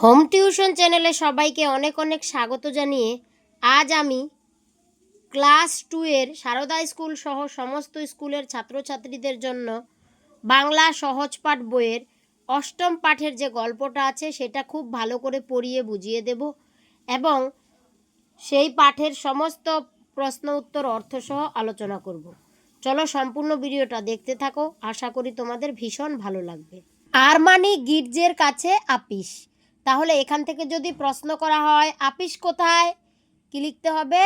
Home tuition চ্যানেলে সবাইকে অনেক অনেক স্বাগত জানিয়ে আজ আমি ক্লাস টু এর সারদা স্কুল সহ সমস্ত স্কুলের ছাত্রছাত্রীদের জন্য বাংলা সহজ পাঠ বইয়ের অষ্টম পাঠের যে গল্পটা আছে সেটা খুব ভালো করে পড়িয়ে বুঝিয়ে দেব এবং সেই পাঠের সমস্ত প্রশ্ন উত্তর অর্থসহ আলোচনা করব। চলো সম্পূর্ণ ভিডিওটা দেখতে থাকো। আশা করি তোমাদের ভীষণ ভালো লাগবে। আরমানি গির্জের কাছে আপিস। তাহলে এখান থেকে যদি প্রশ্ন করা হয়, আপিস কোথায়? কি লিখতে হবে?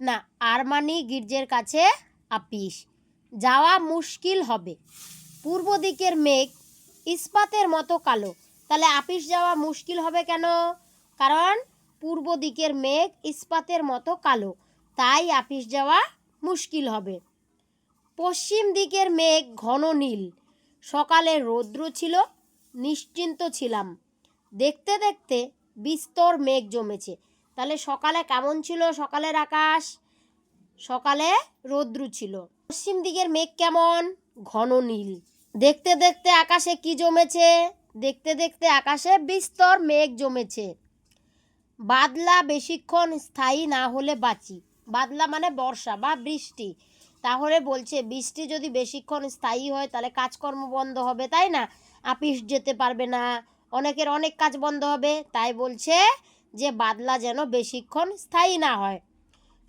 না, আরমানি গির্জের কাছে আপিস। যাওয়া মুশকিল হবে। পূর্ব দিকের মেঘ ইস্পাতের মতো কালো। তাহলে আপিস যাওয়া মুশকিল হবে কেন? কারণ পূর্ব দিকের মেঘ ইস্পাতের মতো কালো। তাই আপিস যাওয়া মুশকিল হবে। পশ্চিম দিকের মেঘ ঘন নীল। সকালে রৌদ্র ছিল, নিশ্চিন্ত ছিলাম। দেখতে দেখতে বিস্তর মেঘ জমেছে। তাহলে সকালে কেমন ছিল? সকালের আকাশ? সকালে রৌদ্র ছিল। পশ্চিম দিকের মেঘ কেমন? ঘন নীল। দেখতে দেখতে আকাশে কি জমেছে? দেখতে দেখতে আকাশে বিস্তর মেঘ জমেছে। বাদলা বেশিক্ষণ স্থায়ী না হলে বাঁচি। বাদলা মানে বর্ষা বা বৃষ্টি। তাহলে বলছে, বৃষ্টি যদি বেশিক্ষণ স্থায়ী হয়, তাহলে কাজকর্ম বন্ধ হবে, তাই না? আপিস যেতে পারবে না। অনেকের অনেক কাজ বন্ধ হবে, তাই বলছে যে বাদলা যেন বেশিক্ষণ স্থায়ী না হয়।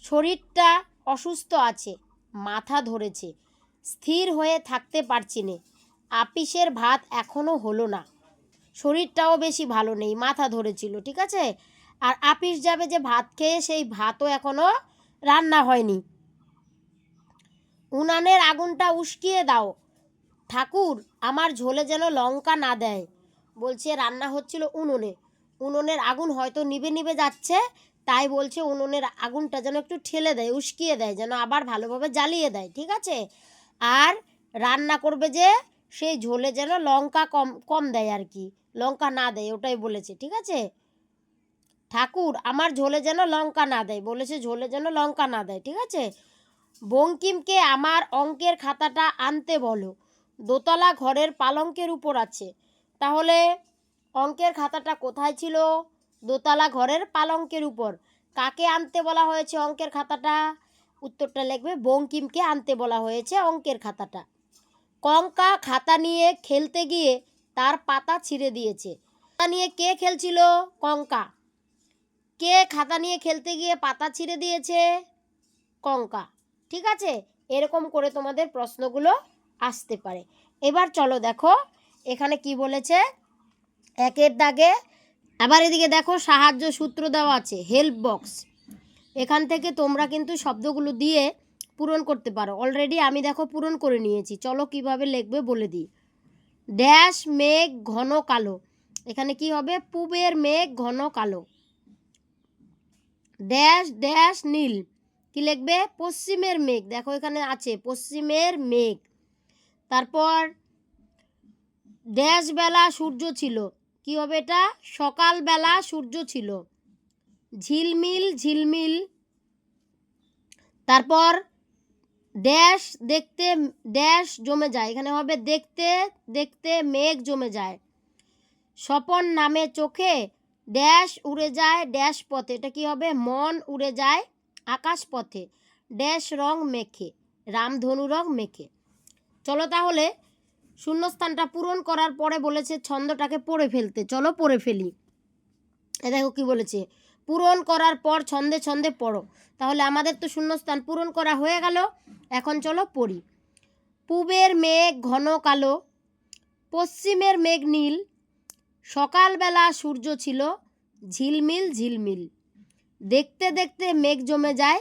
শরীরটা অসুস্থ আছে, মাথা ধরেছে, স্থির হয়ে থাকতে পারছি নে, আপিসের ভাত এখনও হলো না। শরীরটাও বেশি ভালো নেই, মাথা ধরেছিল, ঠিক আছে? আর আপিস যাবে যে ভাত খেয়ে, সেই ভাতও এখনও রান্না হয়নি। উনানের আগুনটা উস্কিয়ে দাও। ঠাকুর, আমার ঝোলে যেন লঙ্কা না দেয়। বলছে, রান্না হচ্ছিল উনুনে। উনুনের আগুন হয়তো নিভে নিবে যাচ্ছে, তাই বলছে উনুনের আগুনটা যেন একটু ঠেলে দেয়, উস্কিয়ে দেয়, যেন আবার ভালোভাবে জ্বালিয়ে দেয়, ঠিক আছে? আর রান্না করবে যে, সেই ঝোলে যেন লঙ্কা কম কম দেয় আর কি, লঙ্কা না দেয়, ওটাই বলেছে, ঠিক আছে? ঠাকুর, আমার ঝোলে যেন লঙ্কা না দেয়, বলেছে, ঝোলে যেন লঙ্কা না দেয়, ঠিক আছে? বঙ্কিমকে আমার অঙ্কের খাতাটা আনতে বলো, দোতলা ঘরের পালঙ্কের উপর আছে তাহলে অঙ্কের খাতাটা কোথায় ছিল? দোতলা ঘরের পালঙ্কের উপর। কাকে আনতে বলা হয়েছে অঙ্কের খাতাটা? উত্তরটা লিখবে, বঙ্কিমকে আনতে বলা হয়েছে অঙ্কের খাতাটা। কঙ্কা খাতা নিয়ে খেলতে গিয়ে তার পাতা ছিঁড়ে দিয়েছে। খাতা নিয়ে কে খেলছিল? কঙ্কা। কে খাতা নিয়ে খেলতে গিয়ে পাতা ছিঁড়ে দিয়েছে? কঙ্কা। ঠিক আছে? এরকম করে তোমাদের প্রশ্নগুলো আসতে পারে। এবার চলো দেখো এখানে কি বলেছে? একের দাগে, আবার এদিকে দেখো, সাহায্য সূত্র দেওয়া আছে হেল্প বক্স এখান থেকে তোমরা কিন্তু শব্দগুলো দিয়ে পূরণ করতে পারো। অলরেডি আমি দেখো পূরণ করে নিয়েছি। চলো কীভাবে লিখবে বলে দিই। ড্যাশ মেঘ ঘন কালো। এখানে কি হবে? পূবের মেঘ ঘন কালো। ড্যাশ ড্যাশ নীল। কি লিখবে? পশ্চিমের মেঘ। দেখো এখানে আছে, পশ্চিমের মেঘ। তারপর ড্যাশ বেলা সূর্য ছিল। কি হবে এটা? সকালবেলা সূর্য ছিল। ঝিলমিল ঝিলমিল। তারপর ড্যাশ দেখতে ড্যাশ জমে যায়। এখানে হবে দেখতে দেখতে মেঘ জমে যায়। স্বপন নামে চোখে ড্যাশ উড়ে যায় ড্যাশ পথে এটা কি হবে? মন উড়ে যায় আকাশ পথে ড্যাশ রং মেখে, রামধনু রং মেখে। চলো তাহলে শূন্যস্থানটা পূরণ করার পরে বলেছে ছন্দটাকে পড়ে ফেলতে। চলো পড়ে ফেলি। এ দেখো কি বলেছে, পূরণ করার পর ছন্দে ছন্দে পড়ো। তাহলে আমাদের তো শূন্যস্থান পূরণ করা হয়ে গেল। এখন চলো পড়ি। পূবের মেঘ ঘন কালো, পশ্চিমের মেঘ নীল, সকালবেলা সূর্য ছিল ঝিলমিল ঝিলমিল। দেখতে দেখতে মেঘ জমে যায়,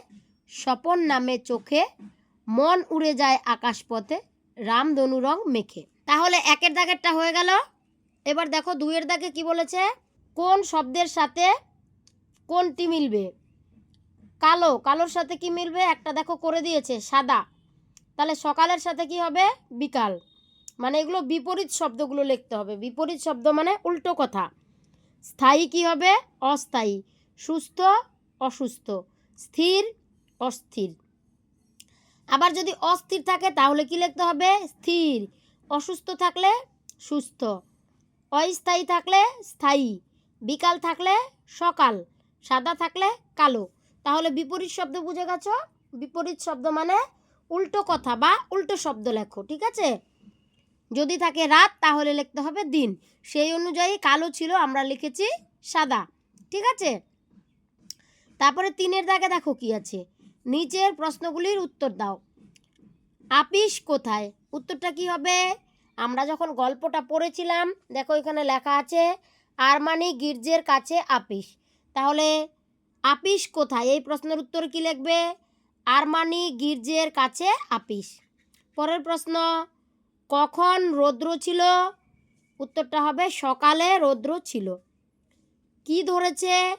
স্বপন নামে চোখে, মন উড়ে যায় আকাশপথে। রামধনু রং মেখে। তাহলে একের দাগেরটা হয়ে গেল। এবার দেখো দুইয়ের দাগে কি বলেছে? কোন শব্দের সাথে কোনটি মিলবে? কালো, কালোর সাথে কি মিলবে? একটা দেখো করে দিয়েছে, সাদা। তাহলে সকালের সাথে কি হবে? বিকাল। মানে এগুলো বিপরীত শব্দগুলো লিখতে হবে। বিপরীত শব্দ মানে উল্টো কথা। স্থায়ী কি হবে? অস্থায়ী। সুস্থ, অসুস্থ। স্থির, অস্থির। আবার যদি অস্থির থাকে, তাহলে কি লিখতে হবে? স্থির। অসুস্থ থাকলে সুস্থ। অস্থায়ী থাকলে স্থায়ী। বিকাল থাকলে সকাল। সাদা থাকলে কালো। তাহলে বিপরীত শব্দ বুঝে গেছো? বিপরীত শব্দ মানে উল্টো কথা বা উল্টো শব্দ লেখো, ঠিক আছে? যদি থাকে রাত, তাহলে লিখতে হবে দিন। সেই অনুযায়ী কালো ছিল, আমরা লিখেছি সাদা, ঠিক আছে? তারপরে তিনের দাগে দেখো কি আছে। নিচের প্রশ্নগুলির উত্তর দাও। আপিস কোথায়? উত্তরটা কি হবে? আমরা যখন গল্পটা পড়েছিলাম, দেখো এখানে লেখা আছে, আরমানি গির্জের কাছে আপিস। তাহলে আপিস কোথায়? এই প্রশ্নের উত্তর কি লিখবে? আরমানি গির্জের কাছে আপিস। পরের প্রশ্ন, কখন রৌদ্র ছিল? উত্তরটা হবে, সকালে রৌদ্র ছিল। কি ধরেছে?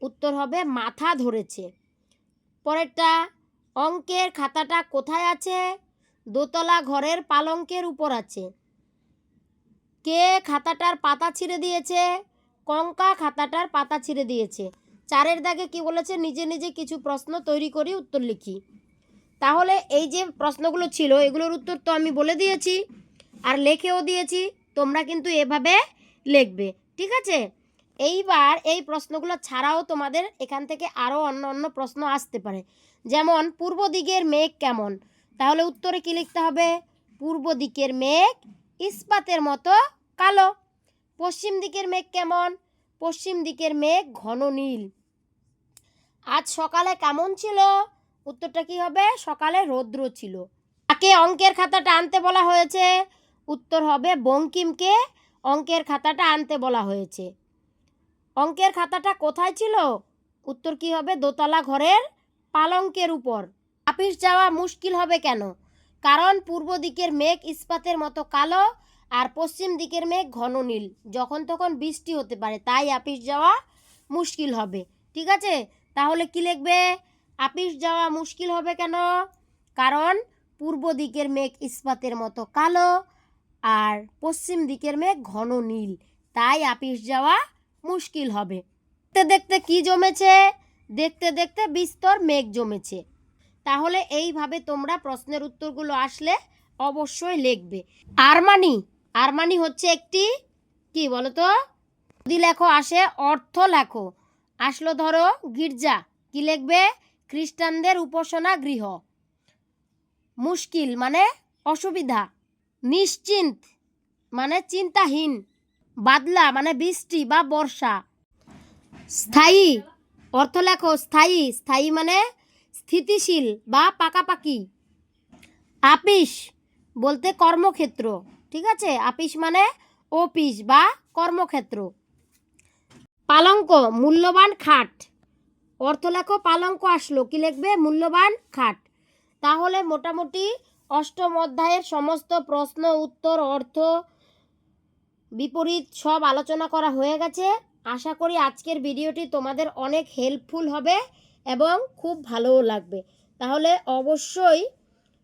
উত্তর হবে, মাথা ধরেছে। পরেরটা, অঙ্কের খাতাটা কোথায় আছে? দোতলা ঘরের পালঙ্কের উপর আছে। কে খাতাটার পাতা ছিঁড়ে দিয়েছে? কঙ্কা খাতাটার পাতা ছিঁড়ে দিয়েছে। চারের দাগে কি বলেছে? নিজে নিজে কিছু প্রশ্ন তৈরি করি, উত্তর লিখি। তাহলে এই যে প্রশ্নগুলো ছিল, এগুলোর উত্তর তো আমি বলে দিয়েছি আর লেখেও দিয়েছি, তোমরা কিন্তু এভাবে লিখবে, ঠিক আছে? এইবার এই প্রশ্নগুলো ছাড়াও তোমাদের এখান থেকে আরও অন্য অন্য প্রশ্ন আসতে পারে। যেমন, পূর্ব দিকের মেঘ কেমন? তাহলে উত্তরে কী লিখতে হবে? পূর্ব দিকের মেঘ ইস্পাতের মতো কালো। পশ্চিম দিকের মেঘ কেমন? পশ্চিম দিকের মেঘ ঘন নীল। আজ সকালে কেমন ছিল? উত্তরটা কি হবে? সকালে রৌদ্র ছিল। তাকে অঙ্কের খাতাটা আনতে বলা হয়েছে। উত্তর হবে বঙ্কিমকে অঙ্কের খাতাটা আনতে বলা হয়েছে। অঙ্কের খাতাটা কোথায় ছিল? উত্তর কি হবে? দোতলা ঘরের পালঙ্কের উপর। আপিস যাওয়া মুশকিল হবে কেন? কারণ পূর্ব দিকের মেঘ ইস্পাতের মতো কালো আর পশ্চিম দিকের মেঘ ঘন নীল। যখন তখন বৃষ্টি হতে পারে, তাই আপিস যাওয়া মুশকিল হবে। ঠিক আছে? তাহলে কি লিখবে? আপিস যাওয়া মুশকিল হবে কেন? কারণ পূর্ব দিকের মেঘ ইস্পাতের মতো কালো আর পশ্চিম দিকের মেঘ ঘন নীল। তাই আপিস যাওয়া মুশকিল হবে। দেখতে দেখতে কি জমেছে? দেখতে দেখতে বিস্তর মেঘ জমেছে। তাহলে এইভাবে তোমরা প্রশ্নের উত্তরগুলো আসলে অবশ্যই লিখবে। আরমানি আরমানি হচ্ছে একটি কি বলো তো যদি লেখো, আসে অর্থ লেখো। আসলো ধরো গির্জা, কি লিখবে? খ্রিস্টানদের উপাসনা গৃহ। মুশকিল মানে অসুবিধা। নিশ্চিন্ত মানে চিন্তাহীন। বাদলা মানে বৃষ্টি বা বর্ষা। স্থায়ী, অর্থ লেখো, স্থায়ী। স্থায়ী মানে স্থিতিশীল বা পাকাপাকি। আপিস বলতে কর্মক্ষেত্র, ঠিক আছে? আপিস মানে অফিস বা কর্মক্ষেত্র। পালঙ্ক, মূল্যবান খাট। অর্থ লেখো, পালঙ্ক আসলো। কি লিখবে? মূল্যবান খাট। তাহলে মোটামুটি অষ্টম অধ্যায়ের সমস্ত প্রশ্ন, উত্তর, অর্থ বিপরীত সব আলোচনা করা হয়ে গেছে। আশা করি আজকের ভিডিওটি তোমাদের অনেক হেল্পফুল হবে এবং খুব ভালোও লাগবে। তাহলে অবশ্যই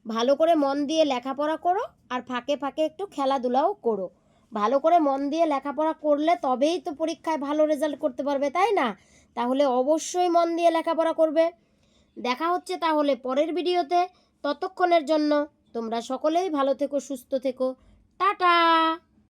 ভালো করে মন দিয়ে লেখাপড়া করো আর ফাঁকে ফাঁকে একটু খেলাধুলাও করো। ভালো করে মন দিয়ে লেখাপড়া করলে তবেই তো পরীক্ষায় ভালো রেজাল্ট করতে পারবে, তাই না? তাহলে অবশ্যই মন দিয়ে লেখাপড়া করবে। দেখা হচ্ছে তাহলে পরের ভিডিওতে। ততক্ষণের জন্য তোমরা সকলেই ভালো থেকো, সুস্থ থেকো। টাটা!